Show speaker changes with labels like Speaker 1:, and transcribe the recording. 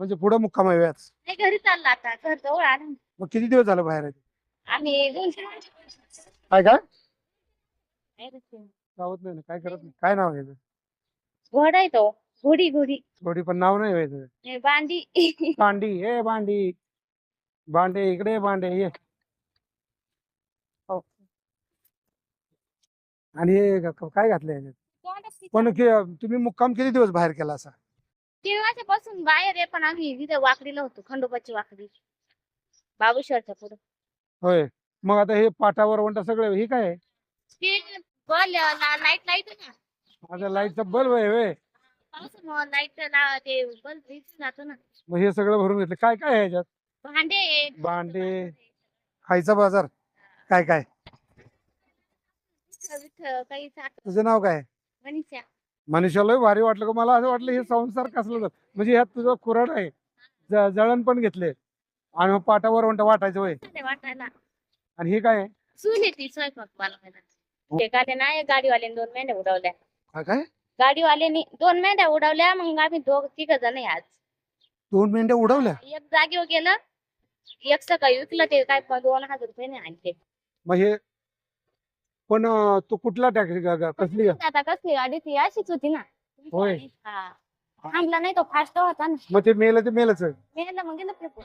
Speaker 1: म्हणजे पुढे मुक्काम आहे व्याज
Speaker 2: नाही घरी चालला आता. घर जवळ आलं
Speaker 1: मग किती दिवस झालं बाहेर आहे?
Speaker 2: आम्ही दोन तीन
Speaker 1: काय काय? गावत नाही ना? काय करत नाही? काय नाव आहे याचं?
Speaker 2: घोडा आहे तो. घोडी घोडी.
Speaker 1: थोडी पण नाव नाही व्हायचं.
Speaker 2: हे बांडी.
Speaker 1: भांडी ए भांडी भांडे इकडे भांडे ये. हो. आणि हे ग- काय घातलंय याच्यात? पण कि- तुम्ही मुक्काम किती दिवस बाहेर केला असा?
Speaker 2: तीन वर्षापासून बाहेर आहे पण आम्ही तिथे वाकडीला होतो खंडोबाची वाकडी. बाबुश्वरच्या पुढे.
Speaker 1: होय. मग आता हे पाटावर वंटा सगळं हे काय आहे?
Speaker 2: ते बल लाइट लाइट ना.
Speaker 1: लाईटचा बल्ब आहे होय.
Speaker 2: पावसामुळे लाइट ते बल्ब जातो ना.
Speaker 1: मग हे सगळं भरून घेतलं. काय काय आहे याच्यात?
Speaker 2: भांडे.
Speaker 1: भांडे. खायचा बाजार. काय काय?
Speaker 2: विठ्ठल, काही साखर
Speaker 1: तुझं नाव काय?
Speaker 2: मनीषा.
Speaker 1: मनुष्याला भारी वाटलं का? मला असं वाटलं हे संसार कसलं म्हणजे ह्यात तुझं कुराड आहे. ज- जळण पण घेतले. आणि मग पाटावर वंटा वाटायचं वय.
Speaker 2: वाटायला.
Speaker 1: आणि हे काय आहे?
Speaker 2: सून येते स्वयंपाक बनवायला ते गाडी नाही गाडीवाल्याने दोन मेंढ्या उडवल्या.
Speaker 1: काय? काय
Speaker 2: गाडीवाल्याने दोन मेंढ्या उडवल्या मग आम्ही दोघ तिघ जण आहे आज.
Speaker 1: दोन मेंढ्या उडवल्या?
Speaker 2: एक जागेवर गेलं एक सकाळी विकलं ते काय दोन हजार रुपये नाही आणते
Speaker 1: मग हे पण अं, तो कुठला टॅक्सी कसली
Speaker 2: आता कसली गाडी ती अशीच होती ना.
Speaker 1: होय.
Speaker 2: हा. थांबला नाही तो फास्ट होता ना.
Speaker 1: मग ते मेलं ते मेलच.
Speaker 2: मेलं मग गेलं फेकून